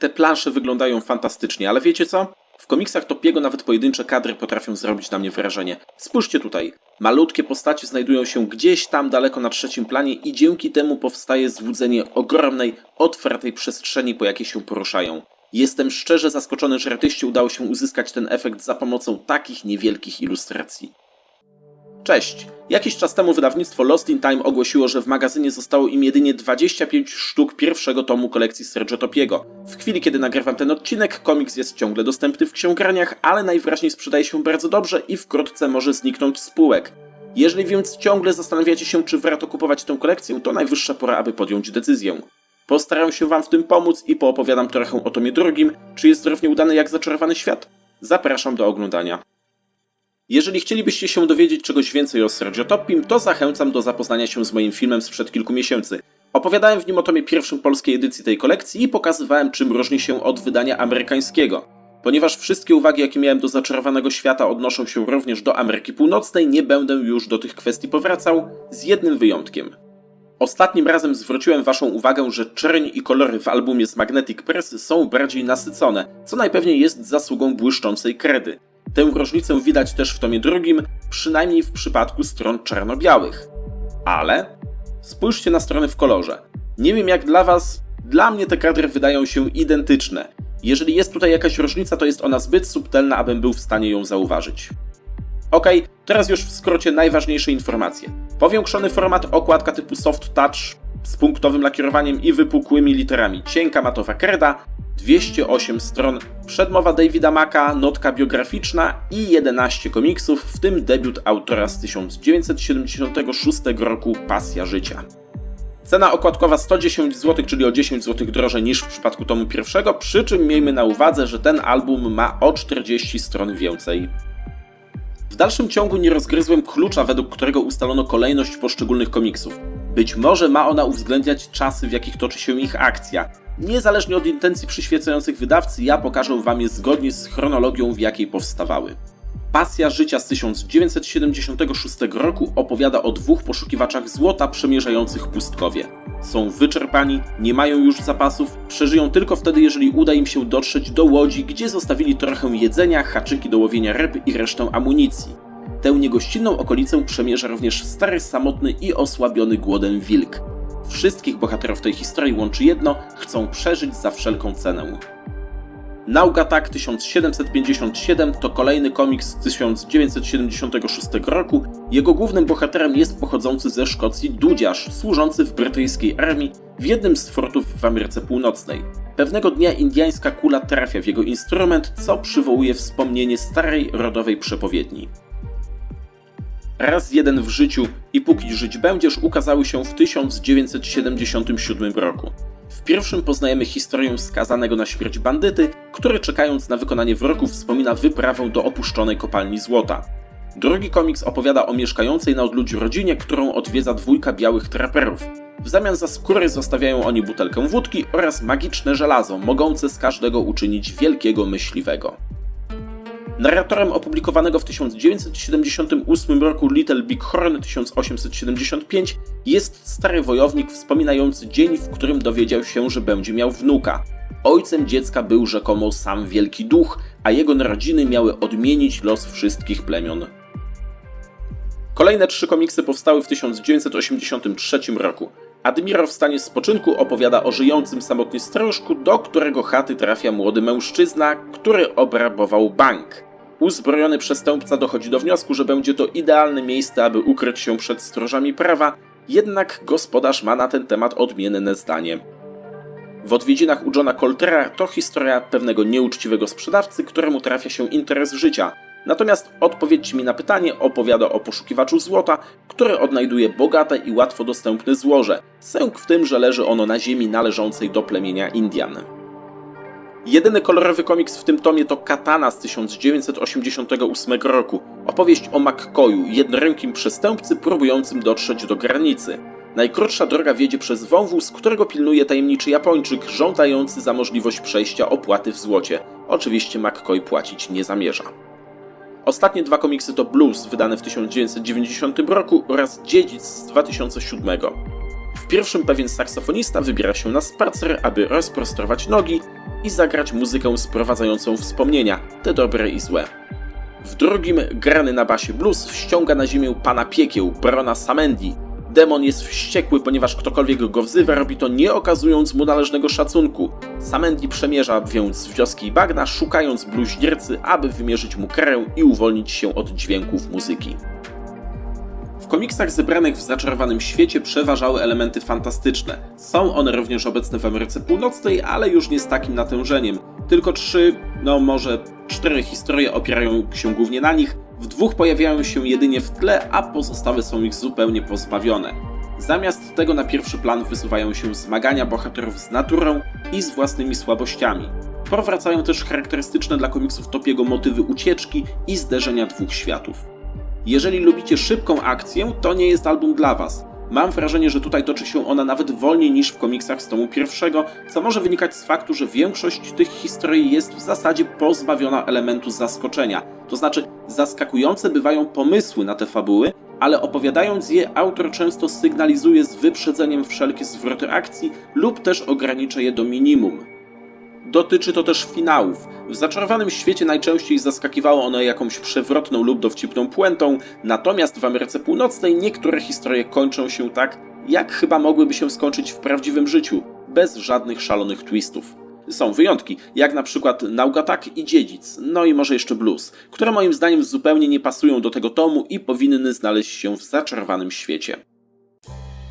te plansze wyglądają fantastycznie, ale wiecie co? W komiksach Topiego nawet pojedyncze kadry potrafią zrobić na mnie wrażenie. Spójrzcie tutaj. Malutkie postacie znajdują się gdzieś tam daleko na trzecim planie i dzięki temu powstaje złudzenie ogromnej, otwartej przestrzeni, po jakiej się poruszają. Jestem szczerze zaskoczony, że artyście udało się uzyskać ten efekt za pomocą takich niewielkich ilustracji. Cześć! Jakiś czas temu wydawnictwo Lost in Time ogłosiło, że w magazynie zostało im jedynie 25 sztuk pierwszego tomu kolekcji Sergio Topiego. W chwili, kiedy nagrywam ten odcinek, komiks jest ciągle dostępny w księgarniach, ale najwyraźniej sprzedaje się bardzo dobrze i wkrótce może zniknąć z półek. Jeżeli więc ciągle zastanawiacie się, czy warto kupować tę kolekcję, to najwyższa pora, aby podjąć decyzję. Postaram się Wam w tym pomóc i poopowiadam trochę o tomie drugim, czy jest równie udany jak Zaczarowany Świat. Zapraszam do oglądania. Jeżeli chcielibyście się dowiedzieć czegoś więcej o Sergio Topim, to zachęcam do zapoznania się z moim filmem sprzed kilku miesięcy. Opowiadałem w nim o tomie pierwszym polskiej edycji tej kolekcji i pokazywałem, czym różni się od wydania amerykańskiego. Ponieważ wszystkie uwagi, jakie miałem do zaczarowanego świata, odnoszą się również do Ameryki Północnej, nie będę już do tych kwestii powracał, z jednym wyjątkiem. Ostatnim razem zwróciłem Waszą uwagę, że czerń i kolory w albumie z Magnetic Press są bardziej nasycone, co najpewniej jest zasługą błyszczącej kredy. Tę różnicę widać też w tomie drugim, przynajmniej w przypadku stron czarno-białych. Ale spójrzcie na strony w kolorze. Nie wiem jak dla Was, dla mnie te kadry wydają się identyczne. Jeżeli jest tutaj jakaś różnica, to jest ona zbyt subtelna, abym był w stanie ją zauważyć. Ok, teraz już w skrócie najważniejsze informacje. Powiększony format, okładka typu soft touch z punktowym lakierowaniem i wypukłymi literami, cienka matowa kreda, 208 stron, przedmowa Davida Maka, notka biograficzna i 11 komiksów, w tym debiut autora z 1976 roku Pasja Życia. Cena okładkowa 110 zł, czyli o 10 zł drożej niż w przypadku tomu pierwszego, przy czym miejmy na uwadze, że ten album ma o 40 stron więcej. W dalszym ciągu nie rozgryzłem klucza, według którego ustalono kolejność poszczególnych komiksów. Być może ma ona uwzględniać czasy, w jakich toczy się ich akcja. Niezależnie od intencji przyświecających wydawcy, ja pokażę Wam je zgodnie z chronologią, w jakiej powstawały. Pasja życia z 1976 roku opowiada o dwóch poszukiwaczach złota przemierzających pustkowie. Są wyczerpani, nie mają już zapasów, przeżyją tylko wtedy, jeżeli uda im się dotrzeć do łodzi, gdzie zostawili trochę jedzenia, haczyki do łowienia ryb i resztę amunicji. Tę niegościnną okolicę przemierza również stary, samotny i osłabiony głodem wilk. Wszystkich bohaterów tej historii łączy jedno chcą przeżyć za wszelką cenę. Nauka Tak 1757 to kolejny komiks z 1976 roku. Jego głównym bohaterem jest pochodzący ze Szkocji Dudziarz, służący w brytyjskiej armii w jednym z fortów w Ameryce Północnej. Pewnego dnia indiańska kula trafia w jego instrument, co przywołuje wspomnienie starej rodowej przepowiedni. Raz jeden w życiu i póki żyć będziesz ukazały się w 1977 roku. W pierwszym poznajemy historię skazanego na śmierć bandyty, który czekając na wykonanie wyroku wspomina wyprawę do opuszczonej kopalni złota. Drugi komiks opowiada o mieszkającej na odludziu rodzinie, którą odwiedza dwójka białych traperów. W zamian za skóry zostawiają oni butelkę wódki oraz magiczne żelazo, mogące z każdego uczynić wielkiego myśliwego. Narratorem opublikowanego w 1978 roku Little Big Horn 1875 jest stary wojownik wspominający dzień, w którym dowiedział się, że będzie miał wnuka. Ojcem dziecka był rzekomo sam Wielki Duch, a jego narodziny miały odmienić los wszystkich plemion. Kolejne trzy komiksy powstały w 1983 roku. Admirał w stanie spoczynku opowiada o żyjącym samotnie stróżku, do którego chaty trafia młody mężczyzna, który obrabował bank. Uzbrojony przestępca dochodzi do wniosku, że będzie to idealne miejsce, aby ukryć się przed stróżami prawa, jednak gospodarz ma na ten temat odmienne zdanie. W odwiedzinach u Johna Coltera to historia pewnego nieuczciwego sprzedawcy, któremu trafia się interes życia. Natomiast odpowiedź mi na pytanie opowiada o poszukiwaczu złota, który odnajduje bogate i łatwo dostępne złoże. Sęk w tym, że leży ono na ziemi należącej do plemienia Indian. Jedyny kolorowy komiks w tym tomie to Katana z 1988 roku. Opowieść o McCoyu, jednorękim przestępcy próbującym dotrzeć do granicy. Najkrótsza droga wiedzie przez wąwóz, którego pilnuje tajemniczy Japończyk, żądający za możliwość przejścia opłaty w złocie. Oczywiście McCoy płacić nie zamierza. Ostatnie dwa komiksy to Blues, wydane w 1990 roku oraz Dziedzic z 2007. Pierwszym pewien saksofonista wybiera się na spacer, aby rozprostować nogi i zagrać muzykę sprowadzającą wspomnienia, te dobre i złe. W drugim grany na basie blues ściąga na ziemię pana piekieł, Brona Samendi. Demon jest wściekły, ponieważ ktokolwiek go wzywa, robi to nie okazując mu należnego szacunku. Samendi przemierza więc wioski i bagna, szukając bluźniercy, aby wymierzyć mu karę i uwolnić się od dźwięków muzyki. Komiksach zebranych w zaczarowanym świecie przeważały elementy fantastyczne. Są one również obecne w Ameryce Północnej, ale już nie z takim natężeniem. Tylko trzy, no może cztery historie opierają się głównie na nich, w dwóch pojawiają się jedynie w tle, a pozostałe są ich zupełnie pozbawione. Zamiast tego na pierwszy plan wysuwają się zmagania bohaterów z naturą i z własnymi słabościami. Powracają też charakterystyczne dla komiksów Topiego motywy ucieczki i zderzenia dwóch światów. Jeżeli lubicie szybką akcję, to nie jest album dla Was. Mam wrażenie, że tutaj toczy się ona nawet wolniej niż w komiksach z tomu pierwszego, co może wynikać z faktu, że większość tych historii jest w zasadzie pozbawiona elementu zaskoczenia. To znaczy, zaskakujące bywają pomysły na te fabuły, ale opowiadając je, autor często sygnalizuje z wyprzedzeniem wszelkie zwroty akcji lub też ogranicza je do minimum. Dotyczy to też finałów. W zaczarowanym świecie najczęściej zaskakiwało ono jakąś przewrotną lub dowcipną puentą, natomiast w Ameryce Północnej niektóre historie kończą się tak, jak chyba mogłyby się skończyć w prawdziwym życiu, bez żadnych szalonych twistów. Są wyjątki, jak na przykład Naugatak i Dziedzic, no i może jeszcze Blues, które moim zdaniem zupełnie nie pasują do tego tomu i powinny znaleźć się w zaczarowanym świecie.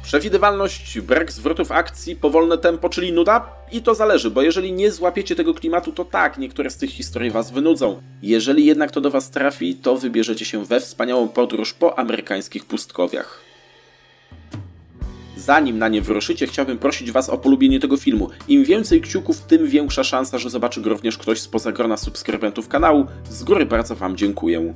Przewidywalność, brak zwrotów akcji, powolne tempo, czyli nuda? I to zależy, bo jeżeli nie złapiecie tego klimatu, to tak, niektóre z tych historii was wynudzą. Jeżeli jednak to do was trafi, to wybierzecie się we wspaniałą podróż po amerykańskich pustkowiach. Zanim na nie wyruszycie, chciałbym prosić Was o polubienie tego filmu. Im więcej kciuków, tym większa szansa, że zobaczy go również ktoś spoza grona subskrybentów kanału. Z góry bardzo Wam dziękuję.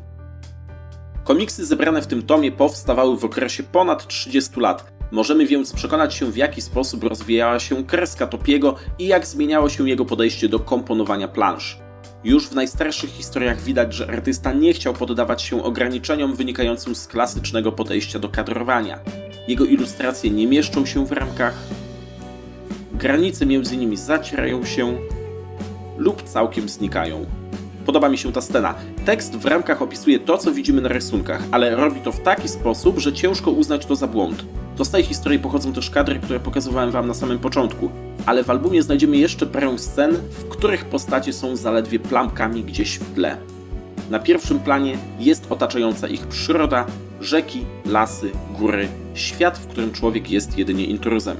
Komiksy zebrane w tym tomie powstawały w okresie ponad 30 lat. Możemy więc przekonać się, w jaki sposób rozwijała się kreska Topiego i jak zmieniało się jego podejście do komponowania plansz. Już w najstarszych historiach widać, że artysta nie chciał poddawać się ograniczeniom wynikającym z klasycznego podejścia do kadrowania. Jego ilustracje nie mieszczą się w ramkach, granice między nimi zacierają się lub całkiem znikają. Podoba mi się ta scena. Tekst w ramkach opisuje to, co widzimy na rysunkach, ale robi to w taki sposób, że ciężko uznać to za błąd. To z tej historii pochodzą też kadry, które pokazywałem wam na samym początku, ale w albumie znajdziemy jeszcze parę scen, w których postacie są zaledwie plamkami gdzieś w tle. Na pierwszym planie jest otaczająca ich przyroda, rzeki, lasy, góry, świat, w którym człowiek jest jedynie intruzem.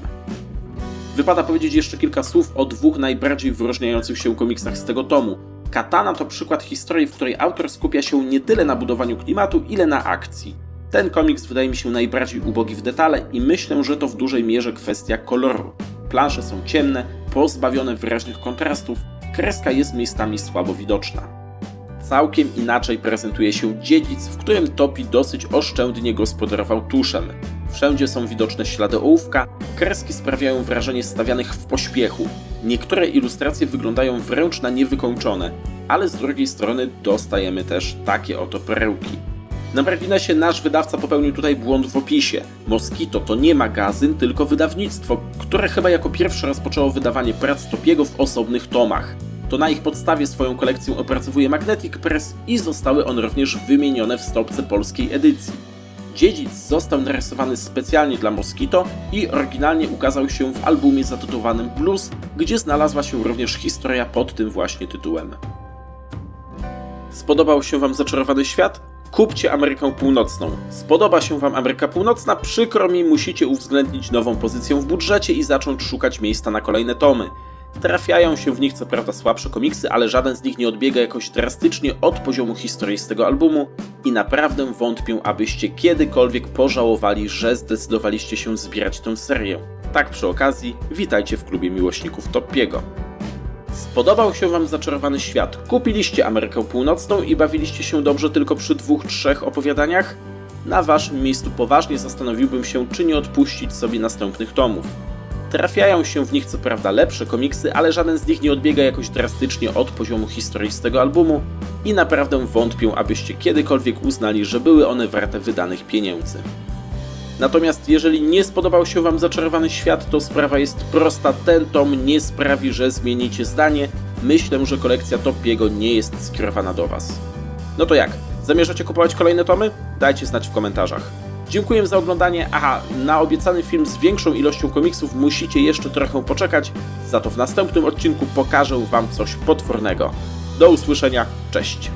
Wypada powiedzieć jeszcze kilka słów o dwóch najbardziej wyróżniających się komiksach z tego tomu. Katana to przykład historii, w której autor skupia się nie tyle na budowaniu klimatu, ile na akcji. Ten komiks wydaje mi się najbardziej ubogi w detale i myślę, że to w dużej mierze kwestia koloru. Plansze są ciemne, pozbawione wyraźnych kontrastów, kreska jest miejscami słabo widoczna. Całkiem inaczej prezentuje się dziedzic, w którym Topi dosyć oszczędnie gospodarował tuszem. Wszędzie są widoczne ślady ołówka, kreski sprawiają wrażenie stawianych w pośpiechu. Niektóre ilustracje wyglądają wręcz na niewykończone, ale z drugiej strony dostajemy też takie oto perełki. Na marginesie nasz wydawca popełnił tutaj błąd w opisie. Moskito to nie magazyn, tylko wydawnictwo, które chyba jako pierwsze rozpoczęło wydawanie prac Topiego w osobnych tomach. To na ich podstawie swoją kolekcję opracowuje Magnetic Press i zostały one również wymienione w stopce polskiej edycji. Dziedzic został narysowany specjalnie dla Moskito i oryginalnie ukazał się w albumie zatytułowanym Blues, gdzie znalazła się również historia pod tym właśnie tytułem. Spodobał się Wam zaczarowany świat? Kupcie Amerykę Północną. Spodoba się Wam Ameryka Północna? Przykro mi, musicie uwzględnić nową pozycję w budżecie i zacząć szukać miejsca na kolejne tomy. Trafiają się w nich co prawda słabsze komiksy, ale żaden z nich nie odbiega jakoś drastycznie od poziomu historii z tego albumu i naprawdę wątpię, abyście kiedykolwiek pożałowali, że zdecydowaliście się zbierać tę serię. Tak przy okazji, witajcie w klubie miłośników Toppiego. Spodobał się Wam zaczarowany świat? Kupiliście Amerykę Północną i bawiliście się dobrze tylko przy dwóch, trzech opowiadaniach? Na Waszym miejscu poważnie zastanowiłbym się, czy nie odpuścić sobie następnych tomów. Trafiają się w nich co prawda lepsze komiksy, ale żaden z nich nie odbiega jakoś drastycznie od poziomu historii z tego albumu i naprawdę wątpię, abyście kiedykolwiek uznali, że były one warte wydanych pieniędzy. Natomiast jeżeli nie spodobał się Wam Zaczarowany Świat, to sprawa jest prosta. Ten tom nie sprawi, że zmienicie zdanie. Myślę, że kolekcja Topiego nie jest skierowana do Was. No to jak? Zamierzacie kupować kolejne tomy? Dajcie znać w komentarzach. Dziękuję za oglądanie. Aha, na obiecany film z większą ilością komiksów musicie jeszcze trochę poczekać. Za to w następnym odcinku pokażę Wam coś potwornego. Do usłyszenia, cześć!